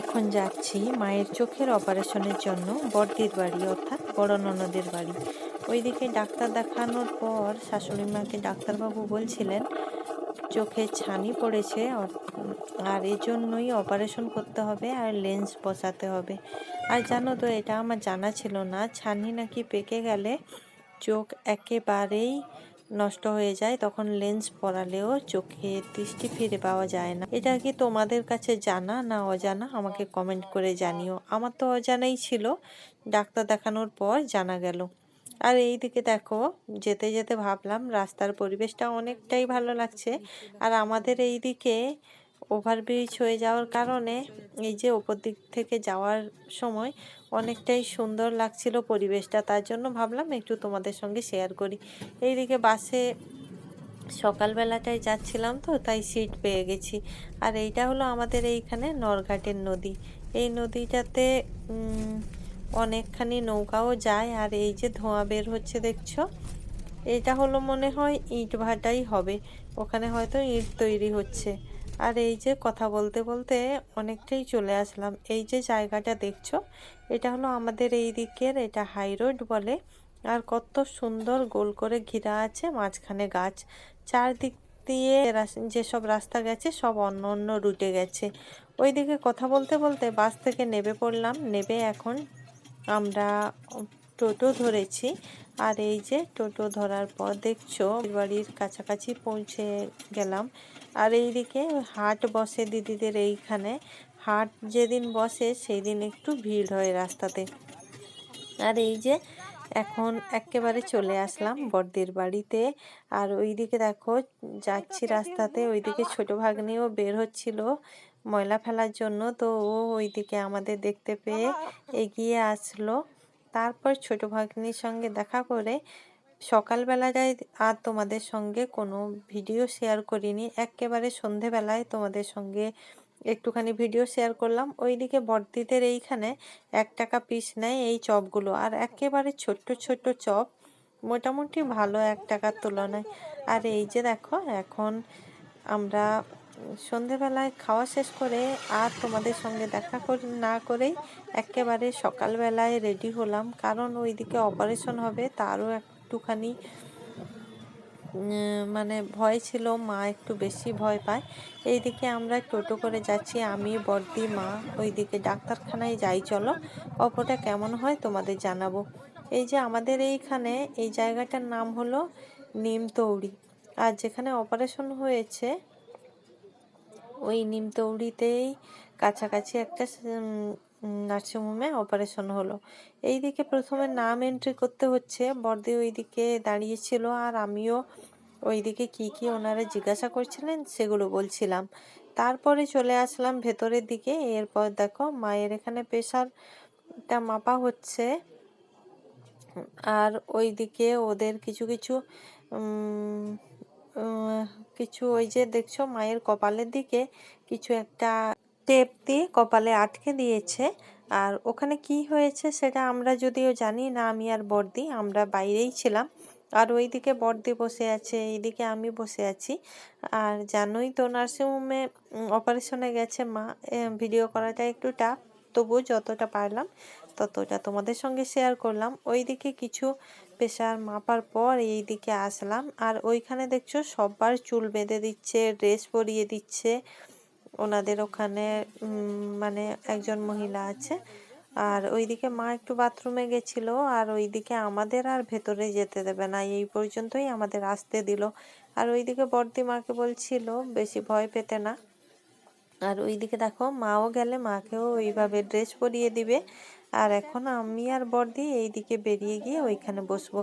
এখন যাচ্ছি মায়ের চোখের অপারেশনের জন্য বড়দির বাড়ি, অর্থাৎ বড় ননদের বাড়ি। ওইদিকে ডাক্তার দেখানোর পর শাশুড়ি মাকে ডাক্তারবাবু বলছিলেন, চোখে ছানি পড়েছে আর এজন্যই অপারেশন করতে হবে আর লেন্স বসাতে হবে। আর জানো তো, এটা আমার জানা ছিল না, ছানি নাকি পেকে গেলে চোখ একেবারেই নষ্ট হয়ে যায়, তখন লেন্স পরালেও চোখে দৃষ্টি ফিরে পাওয়া যায় না। এটা কি তোমাদের কাছে জানা না অজানা? আমাকে কমেন্ট করে জানিও। আমার তো অজানাই ছিল। ডাক্তার দেখানোর পর জানা গেল। আর এই দিকে দেখো, যেতে যেতে ভাবলাম, রাস্তার পরিবেশটা অনেকটাই ভালো লাগছে। আর আমাদের এই দিকে ওভারব্রিজ হয়ে যাওয়ার কারণে এই যে ওপর দিক থেকে যাওয়ার সময় অনেকটাই সুন্দর লাগছিল পরিবেশটা, তার জন্য ভাবলাম একটু তোমাদের সঙ্গে শেয়ার করি। এইদিকে বাসে সকালবেলাটায় যাচ্ছিলাম তো, তাই সিট পেয়ে গেছি। আর এইটা হলো আমাদের এইখানে নরঘাটের নদী। এই নদীটাতে অনেকখানি নৌকাও যায়, আর এই যে ধোঁয়া বের হচ্ছে দেখছ, এটা হলো মনে হয় ইট ভাটাই হবে। ওখানে হয়তো ইট তৈরি হচ্ছে। আর এই যে কথা বলতে বলতে অনেকটাই চলে আসলাম। এই যে জায়গাটা দেখছ, এটা হলো আমাদের এই দিকের এটা হাই রোড বলে। আর কত সুন্দর গোল করে ঘেরা আছে মাঝখানে গাছ। চারদিক দিয়ে যেসব রাস্তা গেছে সব অন্য অন্য রুটে গেছে। ওইদিকে কথা বলতে বলতে বাস থেকে নেবে পড়লাম। নেবে এখন আমরা টোটো ধরেছি। আর এই যে টোটো ধরার পর দেখছ, বাড়ির কাছাকাছি পৌঁছে গেলাম। আর এইদিকে হাট বসে দিদিদের এইখানে। হাট যেদিন বসে সেই দিন একটু ভিড় হয় রাস্তাতে। আর এই যে এখন একেবারে চলে আসলাম বড়দের বাড়িতে। আর ওইদিকে দেখো, যাচ্ছি রাস্তাতে, ওইদিকে ছোট ভাগ্নিও বের হচ্ছিল ময়লা ফেলার জন্য। তো ও ওইদিকে আমাদের দেখতে পেয়ে এগিয়ে আসলো। তারপর ছোট ভাগ্নির সঙ্গে দেখা করে সকালবেলা সকালবেলাটায় আর তোমাদের সঙ্গে কোনো ভিডিও শেয়ার করিনি। একেবারে সন্ধেবেলায় তোমাদের সঙ্গে একটুখানি ভিডিও শেয়ার করলাম। ওইদিকে বড়দিদের এইখানে এক টাকা পিস নেয় এই চপগুলো। আর একেবারে ছোট্ট ছোট্ট চপ, মোটামুটি ভালো এক টাকার তুলনায়। আর এই যে দেখো, এখন আমরা সন্ধেবেলায় খাওয়া শেষ করে আর তোমাদের সঙ্গে দেখা না করেই একেবারে সকালবেলায় রেডি হলাম। কারণ ওইদিকে অপারেশন হবে, তারও একটুখানি মানে ভয় ছিল, মা একটু বেশি ভয় পায়। এইদিকে আমরা টোটো করে যাচ্ছি, আমি, বর্দি, মা, ওইদিকে ডাক্তারখানায় যাই, চলো। অপরটা কেমন হয় তোমাদের জানাব। এই যে আমাদের এইখানে, এই জায়গাটার নাম হলো নিমতৌড়ি। আর যেখানে অপারেশন হয়েছে ওই নিমতৌড়িতেই কাছাকাছি একটা নার্সিং হোমে অপারেশন হলো। এইদিকে প্রথমে নাম এন্ট্রি করতে হচ্ছে। বর্দি ওইদিকে দাঁড়িয়েছিল আর আমিও ওইদিকে কি কি ওনারা জিজ্ঞাসা করছিলেন সেগুলো বলছিলাম। তারপরে চলে আসলাম ভেতরের দিকে। এরপর দেখো মায়ের এখানে প্রেশারটা মাপা হচ্ছে। আর ওইদিকে ওদের কিছু কিছু কিছু ওই যে দেখছ মায়ের কপালের দিকে কিছু একটা টেপ দিয়ে কপালে আটকে দিয়েছে। আর ওখানে কি হয়েছে সেটা আমরা যদিও জানি না, আমি আর বর্দি আমরা বাইরেই ছিলাম। আর ওইদিকে বর্দি বসে আছে, এইদিকে আমি বসে আছি। আর জানোই তো নার্সিংহোমে অপারেশনে গেছে মা ভিডিও করাটা একটু টাফ তবুও যতটা পারলাম ততটা তোমাদের সঙ্গে শেয়ার করলাম। ওইদিকে কিছু প্রেশার মাপার পর এই দিকে আসলাম। আর ওইখানে দেখছ সবার চুল বেঁধে দিচ্ছে, ড্রেস পরিয়ে দিচ্ছে। ওনাদের ওখানে মানে একজন মহিলা আছে। আর ওইদিকে মা একটু বাথরুমে গেছিল। আর ওইদিকে আমাদের আর ভেতরে যেতে দেবে না। এই পর্যন্তই আমাদের আসতে দিল। আর ওইদিকে বর্দি মাকে বলছিল, বেশি ভয় পেতে না। আর ওইদিকে দেখো, মাও গেলে মাকেও ওইভাবে ড্রেস পরিয়ে দিবে। আর এখন আমি আর বর্দি এইদিকে বেরিয়ে গিয়ে ওইখানে বসবো।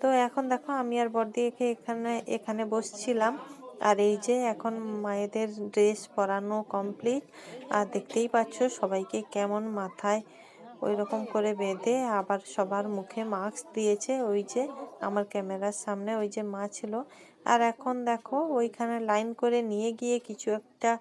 তো এখন দেখো আমি আর বর্দি একে এখানে এখানে বসছিলাম। আর এই যে এখন মায়েদের ড্রেস পরানো কমপ্লিট। আর দেখতেই পাচ্ছ সবাইকে কেমন মাথায় ওই রকম করে বেঁধে আবার সবার মুখে মাস্ক দিয়েছে। ওই যে আমার ক্যামেরার সামনে ওই যে মা ছিল। আর এখন দেখো ওইখানে লাইন করে নিয়ে গিয়ে কিছু একটা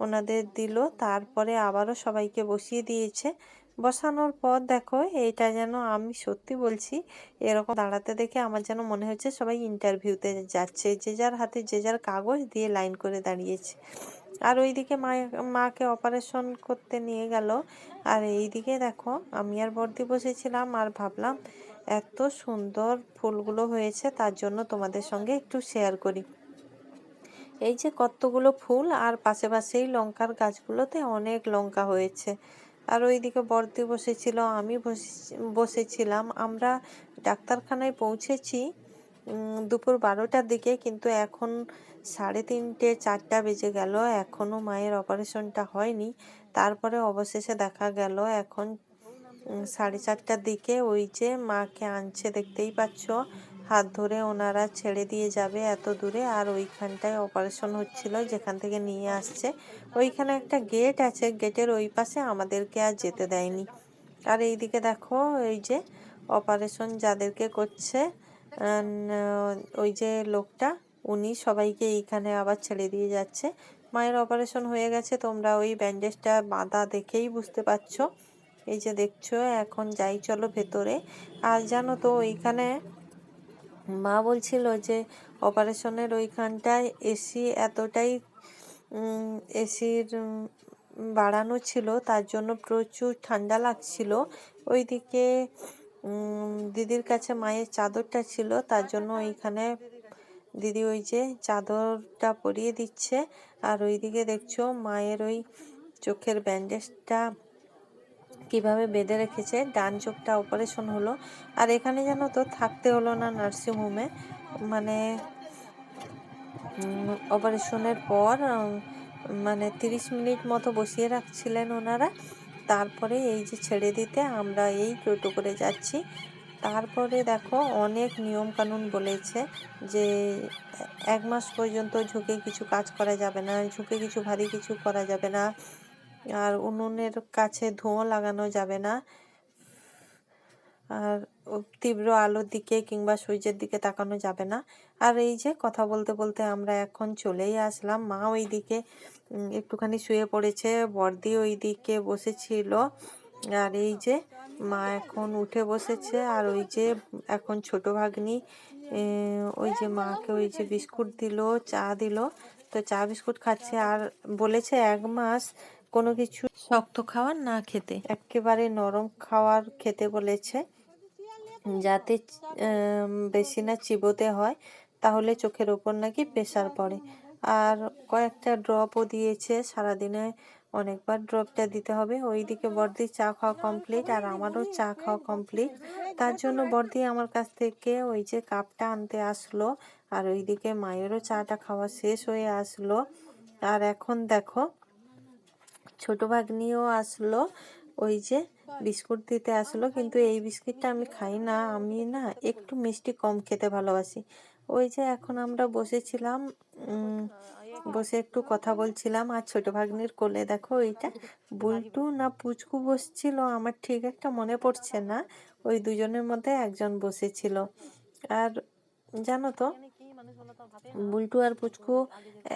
ওনাদের দিল। তারপরে আবারও সবাইকে বসিয়ে দিয়েছে। বসানোর পর দেখো, এইটা যেন আমি সত্যি বলছি, এরকম দাঁড়াতে দেখে আমার যেন মনে হচ্ছে সবাই ইন্টারভিউতে যাচ্ছে, যে যার হাতে যে যার কাগজ দিয়ে লাইন করে দাঁড়িয়েছে। আর ওইদিকে মা, মাকে অপারেশন করতে নিয়ে গেল। আর এইদিকে দেখো, আমি আর বর্দি বসেছিলাম আর ভাবলাম, এত সুন্দর ফুলগুলো হয়েছে, তার জন্য তোমাদের সঙ্গে একটু শেয়ার করি। এই যে কতগুলো ফুল, আর পাশে পাশেই লঙ্কার গাছগুলোতে অনেক লঙ্কা হয়েছে। আর ওইদিকে বর্দি বসেছিল, আমি বসেছিলাম। আমরা ডাক্তারখানায় পৌঁছেছি দুপুর বারোটার দিকে, কিন্তু এখন সাড়ে তিনটে, চারটা বেজে গেল। এখনও মায়ের অপারেশনটা হয়নি। তারপরে অবশেষে দেখা গেল, এখন সাড়ে চারটার দিকে। ওই যে মাকে আনছে, দেখতেই পাচ্ছ। হাত ধরে ওনারা ছেড়ে দিয়ে যাবে এত দূরে। আর ওইখানটায় অপারেশন হচ্ছিল, যেখান থেকে নিয়ে আসছে। ওইখানে একটা গেট আছে গেটের ওই পাশে আমাদেরকে আর যেতে দেয়নি। আর এইদিকে দেখো এই যে অপারেশন যাদেরকে করছে ওই যে লোকটা, উনি সবাইকে এইখানে আবার ছেড়ে দিয়ে যাচ্ছে। মায়ের অপারেশন হয়ে গেছে, তোমরা ওই ব্যান্ডেজটা বাঁধা দেখেই বুঝতে পারছ। এই যে দেখছ, এখন যাই, চলো ভেতরে। আর জানো তো, ওইখানে মা বলছিল যে, অপারেশনের ওইখানটায় এসি এতটাই এসির বাড়ানো ছিল, তার জন্য প্রচুর ঠান্ডা লাগছিল। ওইদিকে দিদির কাছে মায়ের চাদরটা ছিল, তার জন্য ওইখানে দিদি ওই যে চাদরটা পরিয়ে দিচ্ছে। আর ওইদিকে দেখছ, মায়ের ওই চোখের ব্যান্ডেজটা কীভাবে বেঁধে রেখেছে, ডান চোখটা অপারেশন হলো। আর এখানে যেন তো, থাকতে হলো না নার্সিংহোমে মানে অপারেশনের পর মানে তিরিশ মিনিট মতো বসিয়ে রাখছিলেন ওনারা। তারপরে এই যে ছেড়ে দিতে আমরা এই টোটো করে যাচ্ছি। তারপরে দেখো, অনেক নিয়ম কানুন বলেছে যে এক মাস পর্যন্ত ঝুঁকে কিছু কাজ করা যাবে না, ঝুঁকে কিছু ভারী কিছু করা যাবে না। আর উনুনের কাছে ধোঁয়া লাগানো যাবে না। আর তীব্র আলোর দিকে কিংবা সূর্যের দিকে তাকানো যাবে না। আর এই যে কথা বলতে বলতে আমরা এখন চলেই আসলাম। মা ওই দিকে একটুখানি শুয়ে পড়েছে, বর্দি ওই দিকে বসেছিল। আর এই যে মা এখন উঠে বসেছে। আর ওই যে এখন ছোট ভাগ্নি ওই যে মাকে ওই যে বিস্কুট দিল, চা দিল। তো চা বিস্কুট খাচ্ছে। আর বলেছে এক মাস কোনো কিছু শক্ত খাবার না খেতে। একেবারে নরম খাওয়ার খেতে বলেছে। যাতে বেশি না চিবোতে হয়, তাহলে চোখের ওপর নাকি প্রেশার পড়ে। আর কয়েকটা ড্রপও দিয়েছে। সারাদিনে অনেকবার ড্রপটা দিতে হবে। ওইদিকে বর্দি চা খাওয়া কমপ্লিট আর আমারও চা খাওয়া কমপ্লিট। তার জন্য বর্দি আমার কাছ থেকে ওই যে কাপটা আনতে আসলো আর ওইদিকে মায়েরও চাটা খাওয়া শেষ হয়ে আসলো। আর এখন দেখো ছোট ভাগ্নিও আসলো, ওই যে বিস্কুট দিতে আসলো, কিন্তু এই বিস্কিটটা আমি খাই না, আমি না একটু মিষ্টি কম খেতে ভালোবাসি। ওই যে এখন আমরা বসেছিলাম বসে একটু কথা বলছিলাম, আর ছোট ভাগ্নির কোলে দেখো ওইটা বুলটু না পুচকু বসছিল, আমার ঠিক একটা মনে পড়ছে না, ওই দুজনের মধ্যে একজন বসেছিল। আর জানো তো বুলটু আর পুচকু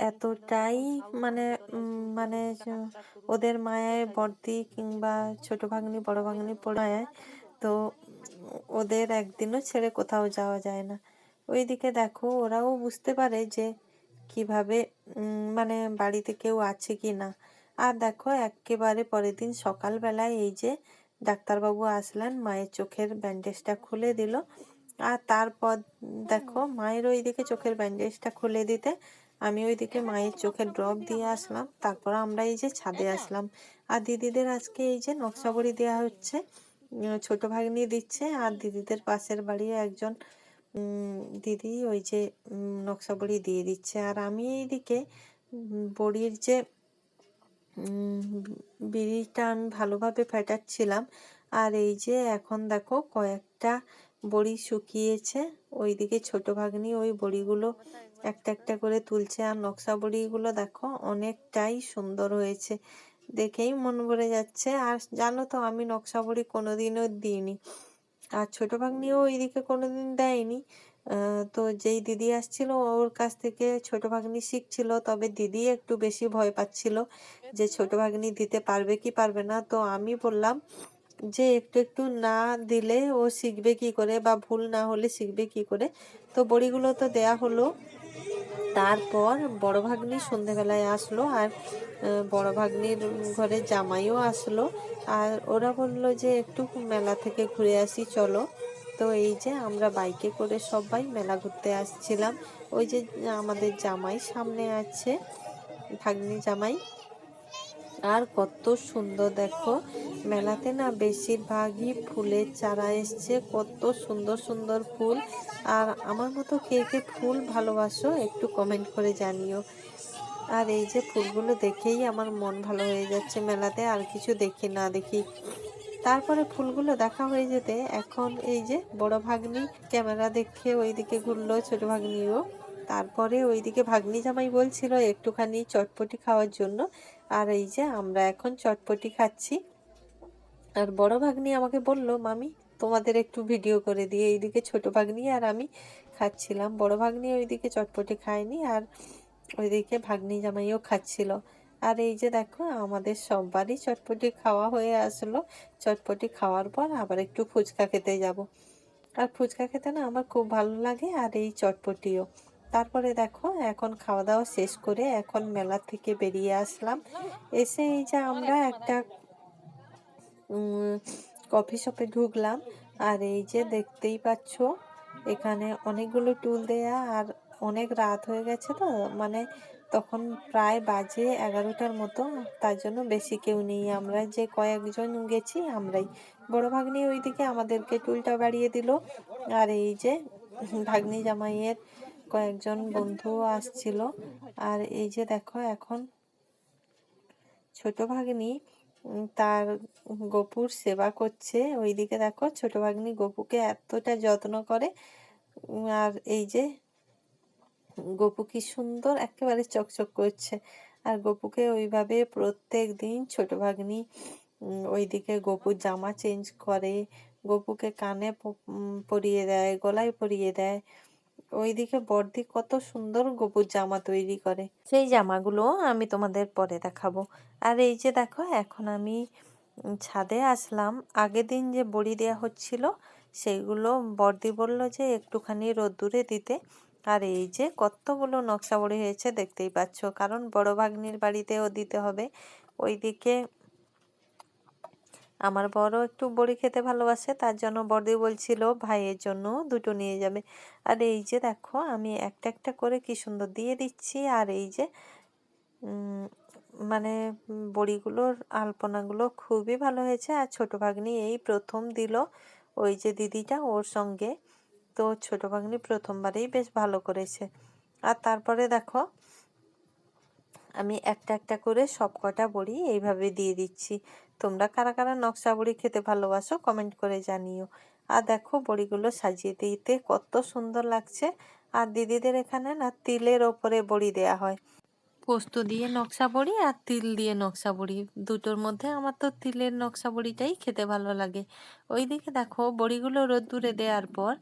এতটাই মানে মানে ওদের মায়ের বর্দি কিংবা ছোট ভাগ্নি, বড় ভাগ্নি পড়ায় তো ওদের একদিনও ছেড়ে কোথাও যাওয়া যায় না। ওইদিকে দেখো, ওরাও বুঝতে পারে যে কীভাবে মানে বাড়িতে কেউ আছে কি না। আর দেখো, একেবারে পরের দিন সকালবেলায় এই যে ডাক্তারবাবু আসলেন, মায়ের চোখের ব্যান্ডেজটা খুলে দিল। আর তারপর দেখো মায়ের ওইদিকে চোখের ব্যান্ডেজটা খুলে দিতে আমি ওইদিকে মায়ের চোখের ড্রপ দিয়ে আসলাম। তারপর আমরা এই যে ছাদে আসলাম। আর দিদিদের আজকে এই যে নকশাবড়ি দেওয়া হচ্ছে ছোট ভাগ্নি দিচ্ছে আর দিদিদের পাশের বাড়ি একজন দিদি ওই যে নকশাবড়ি দিয়ে দিচ্ছে। আর আমি এইদিকে বড়ির যে বিড়িটা আমি ভালোভাবে ফেটাচ্ছিলাম। আর এই যে এখন দেখো কয়েকটা বড়ি শুকিয়েছে, ওইদিকে ছোট ভাগ্নি ওই বড়িগুলো একটা একটা করে তুলছে। আর নকশা বড়িগুলো দেখো অনেকটাই সুন্দর হয়েছে। দেখেই মন ভরে যাচ্ছে। আর জানো তো, আমি নকশা বড়ি কোনোদিনও দিইনি। আর ছোট ভাগ্নিও ওইদিকে কোনোদিন দেয়নি। তো যেই দিদি আসছিল, ওর কাছ থেকে ছোট ভাগ্নি শিখছিল, তবে দিদি একটু বেশি ভয় পাচ্ছিল যে ছোট ভাগ্নি দিতে পারবে কি পারবে না। তো আমি বললাম যে একটু একটু না দিলে ও শিখবে কি করে বা ভুল না হলে শিখবে কি করে। তো বড়িগুলো তো দেয়া হলো। তারপর বড় ভাগ্নি সন্ধেবেলায় আসলো আর বড় ভাগ্নির ঘরে জামাইও আসলো। আর ওরা বলল যে, একটু মেলা থেকে ঘুরে আসি, চলো। তো এই যে আমরা বাইকে করে সবাই মেলা ঘুরতে আসছিলাম। ওই যে আমাদের জামাই সামনে আছে, ভাগ্নি জামাই। আর কত সুন্দর দেখো। মেলাতে না বেশিরভাগই ফুলের চারা এসছে, কত সুন্দর সুন্দর ফুল। আর আমার মতো কে কে ফুল ভালোবাসো একটু কমেন্ট করে জানিও। আর এই যে ফুলগুলো দেখেই আমার মন ভালো হয়ে যাচ্ছে মেলাতে, আর কিছু দেখি না দেখি। তারপরে ফুলগুলো দেখা হয়ে যেতে, এখন এই যে বড় ভাগ্নি ক্যামেরা দেখে ওইদিকে ঘুরলো ছোট ভাগ্নিও তারপরে ওইদিকে ভাগ্নি জামাই বলছিল একটুখানি চটপটি খাওয়ার জন্য। আর এই যে আমরা এখন চটপটি খাচ্ছি। আর বড় ভাগ্নি আমাকে বলল, মামি, তোমাদের একটু ভিডিও করে দিয়ে এইদিকে ছোট ভাগ্নি আর আমি খাচ্ছিলাম। বড় ভাগ্নি ওইদিকে চটপটি খায়নি আর ওইদিকে ভাগ্নি জামাইও খাচ্ছিল। আর এই যে দেখো, আমাদের সববারই চটপটি খাওয়া হয়ে আসলো। চটপটি খাওয়ার পর আবার একটু ফুচকা খেতে যাব। আর ফুচকা খেতে না আমার খুব ভালো লাগে আর এই চটপটিও। তারপরে দেখো, এখন খাওয়া দাওয়া শেষ করে এখন মেলা থেকে বেরিয়ে আসলাম। এসে এই যে আমরা একটা কফি শপে ঢুকলাম। আর এই যে দেখতেই পাচ্ছ, এখানে অনেকগুলো টুল দেয়া আর অনেক রাত হয়ে গেছে তো মানে তখন প্রায় বাজে এগারোটার মতো। তার জন্য বেশি কেউ নেই। আমরা যে কয়েকজন গেছি, আমরাই। বড় ভাগ্নি ওইদিকে আমাদেরকে টুলটা বাড়িয়ে দিল। আর এই যে ভাগ্নি জামাইয়ের কয়েকজন বন্ধু আসছিল। আর এই যে দেখো এখন ছোট ভাগ্নি তার গপুর সেবা করছে। ওইদিকে দেখো ছোট ভাগ্নি গপুকে এতটা যত্ন করে। আর এই যে গপু কি সুন্দর একেবারে চকচক করছে। আর গপুকে ওইভাবে প্রত্যেক দিন ছোট ভাগ্নি ওইদিকে গপুর জামা চেঞ্জ করে, গপুকে কানে পরিয়ে দেয়, গলায় পরিয়ে দেয়। ওইদিকে বর্দি কত সুন্দর গপুর জামা তৈরি করে। সেই জামাগুলো আমি তোমাদের পরে দেখাবো। আর এই যে দেখো, এখন আমি ছাদে আসলাম। আগের দিন যে বড়ি দেওয়া হচ্ছিল সেইগুলো বর্দি বলল যে একটুখানি রোদ্দুরে দিতে। আর এই যে কতগুলো নকশা বড়ি হয়েছে, দেখতেই পাচ্ছ। কারণ বড় ভাগ্নির বাড়িতেও দিতে হবে। ওইদিকে আমার বড় একটু বড়ি খেতে ভালোবাসে, তার জন্য বড়দি বলছিল ভাইয়ের জন্য দুটো নিয়ে যাবে। আর এই যে দেখো, আমি একটা একটা করে কি সুন্দর দিয়ে দিচ্ছি, আর এই যে মানে বড়িগুলোর আলপনাগুলো খুবই ভালো হয়েছে। আর ছোটো ভাগ্নি এই প্রথম দিল ওই যে দিদিটা ওর সঙ্গে। তো ছোটো ভাগ্নি প্রথমবারেই বেশ ভালো করেছে। আর তারপরে দেখো, আমি একটা একটা করে সব কটা বড়ি এইভাবে দিয়ে দিচ্ছি। তোমরা কারা কারা নকশা বড়ি খেতে ভালোবাসো কমেন্ট করে জানিও। আর দেখো বড়িগুলো সাজিয়ে দিতে কত সুন্দর লাগছে। আর দিদিদের এখানে না তিলের ওপরে বড়ি দেয়া হয়। পোস্ত দিয়ে নকশা বড়ি আর তিল দিয়ে নকশা বড়ি। দুটোর মধ্যে আমার তো তিলের নকশা বড়িটাই খেতে ভালো লাগে। ওইদিকে দেখো বড়িগুলো রোদ্দুরে দেওয়ার পর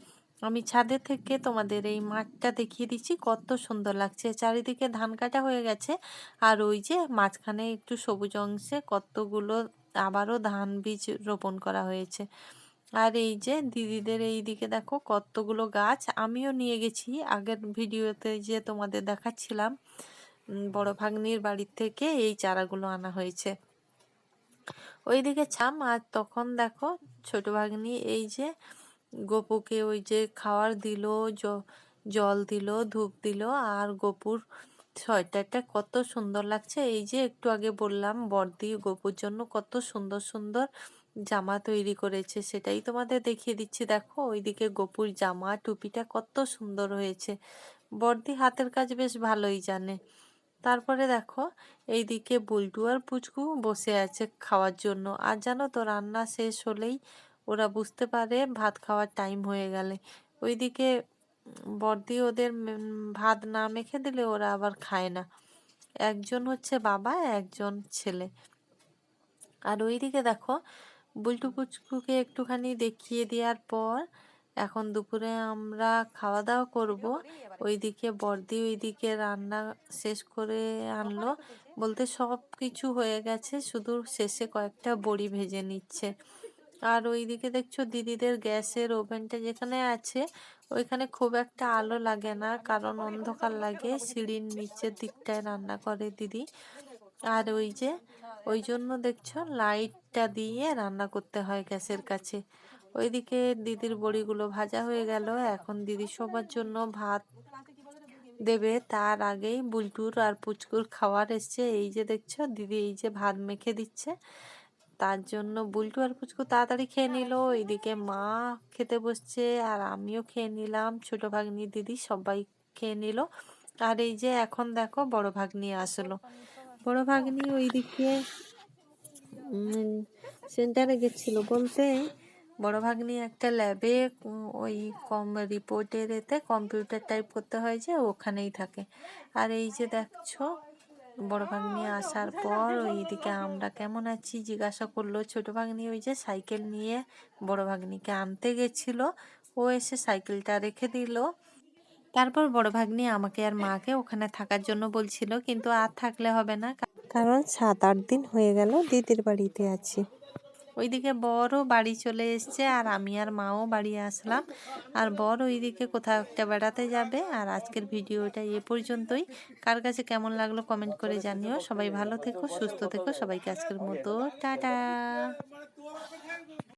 আমি ছাদে থেকে তোমাদের এই মাঠটা দেখিয়ে দিচ্ছি, কত সুন্দর লাগছে। চারিদিকে ধান কাটা হয়ে গেছে। আর ওই যে মাঝখানে একটু সবুজ অংশে কতগুলো আবারও ধান বীজ রোপণ করা হয়েছে। আর এই যে দিদিদের এই দিকে দেখো কতগুলো গাছ আমিও নিয়ে গেছি। আগের ভিডিওতে যে তোমাদের দেখাচ্ছিলাম বড় ভাগ্নির বাড়ির থেকে এই চারাগুলো আনা হয়েছে। ওইদিকে ছাম, আর তখন দেখো ছোট ভাগ্নি এই যে গোপুকে ওই যে খাওয়ার দিল জল দিল, ধূপ দিল, আর গপুর সোয়েটারটা কত সুন্দর লাগছে। এই যে একটু আগে বললাম, বর্দি গোপুর জন্য কত সুন্দর সুন্দর জামা তৈরি করেছে, সেটাই তোমাদের দেখিয়ে দিচ্ছি। দেখো, ওইদিকে গোপুর জামা, টুপিটা কত সুন্দর হয়েছে। বর্দি হাতের কাজ বেশ ভালোই জানে। তারপরে দেখো, এইদিকে বুলটু আর পুচকু বসে আছে খাওয়ার জন্য। আর জানো তো, রান্না শেষ হলেই ওরা বুঝতে পারে ভাত খাওয়ার টাইম হয়ে গেলে। ওইদিকে বড়দি ওদের ভাত না মেখে দিলে ওরা আবার খায় না। একজন হচ্ছে বাবা, একজন ছেলে। আর ওইদিকে দেখো, বুলটু পুচকুকে একটুখানি দেখিয়ে দেওয়ার পর এখন দুপুরে আমরা খাওয়া দাওয়া করব। ওইদিকে বর্দি ওইদিকে রান্না শেষ করে আনলো। বলতে সব কিছু হয়ে গেছে, শুধু শেষে কয়েকটা বড়ি ভেজে নিচ্ছে। আর ওইদিকে দেখছ দিদিদের গ্যাসের ওভেনটা যেখানে আছে, ওইখানে খুব একটা আলো লাগে না, কারণ অন্ধকার লাগে, সিঁড়ির নিচের দিকটায় রান্না করে দিদি। আর ওই যে, ওই জন্য দেখছ লাইটটা দিয়ে রান্না করতে হয় গ্যাসের কাছে। ওইদিকে দিদির বড়িগুলো ভাজা হয়ে গেল, এখন দিদি সবার জন্য ভাত দেবে। তার আগেই বুলটুর আর পুচকুর খাওয়ার এসছে। এই যে দেখছ দিদি এই যে ভাত মেখে দিচ্ছে। তার জন্য বুলটু আর পুচকু তাড়াতাড়ি খেয়ে নিল। এইদিকে মা খেতে বসছে আর আমিও খেয়ে নিলাম। ছোট ভাগ্নি দিদি সবাই খেয়ে নিল। আর এই যে এখন দেখো বড় ভাগ্নি আসলো। বড় ভাগ্নি ওইদিকে সেন্টারে গেছিল বলতে বড় ভাগ্নি একটা ল্যাবে ওই কম রিপোর্টের এতে কম্পিউটার টাইপ করতে হয় যে ওখানেই থাকে। আর এই যে দেখছ বড় ভাগ্নি আসার পর ওইদিকে আমরা কেমন আছি? জিজ্ঞাসা করল, ছোট ভাগ্নি ওই যে সাইকেল নিয়ে বড় ভাগ্নিকে আনতে গেছিল। ও এসে সাইকেলটা রেখে দিল। তারপর বড় ভাগ্নি আমাকে আর মাকে ওখানে থাকার জন্য বলছিল, কিন্তু আর থাকলে হবে না কারণ সাত আট দিন হয়ে গেল, দিদির বাড়িতে আছি। ওইদিকে বড় বাড়ি চলে এসছে আর আমি আর মাও বাড়ি আসলাম। আর বর ওইদিকে কোথাও একটা বেড়াতে যাবে। আর আজকের ভিডিওটা এ পর্যন্তই। কার কাছে কেমন লাগল কমেন্ট করে জানিও। সবাই ভালো থেকো, সুস্থ থেকো। সবাইকে আজকের মতো, টাটা।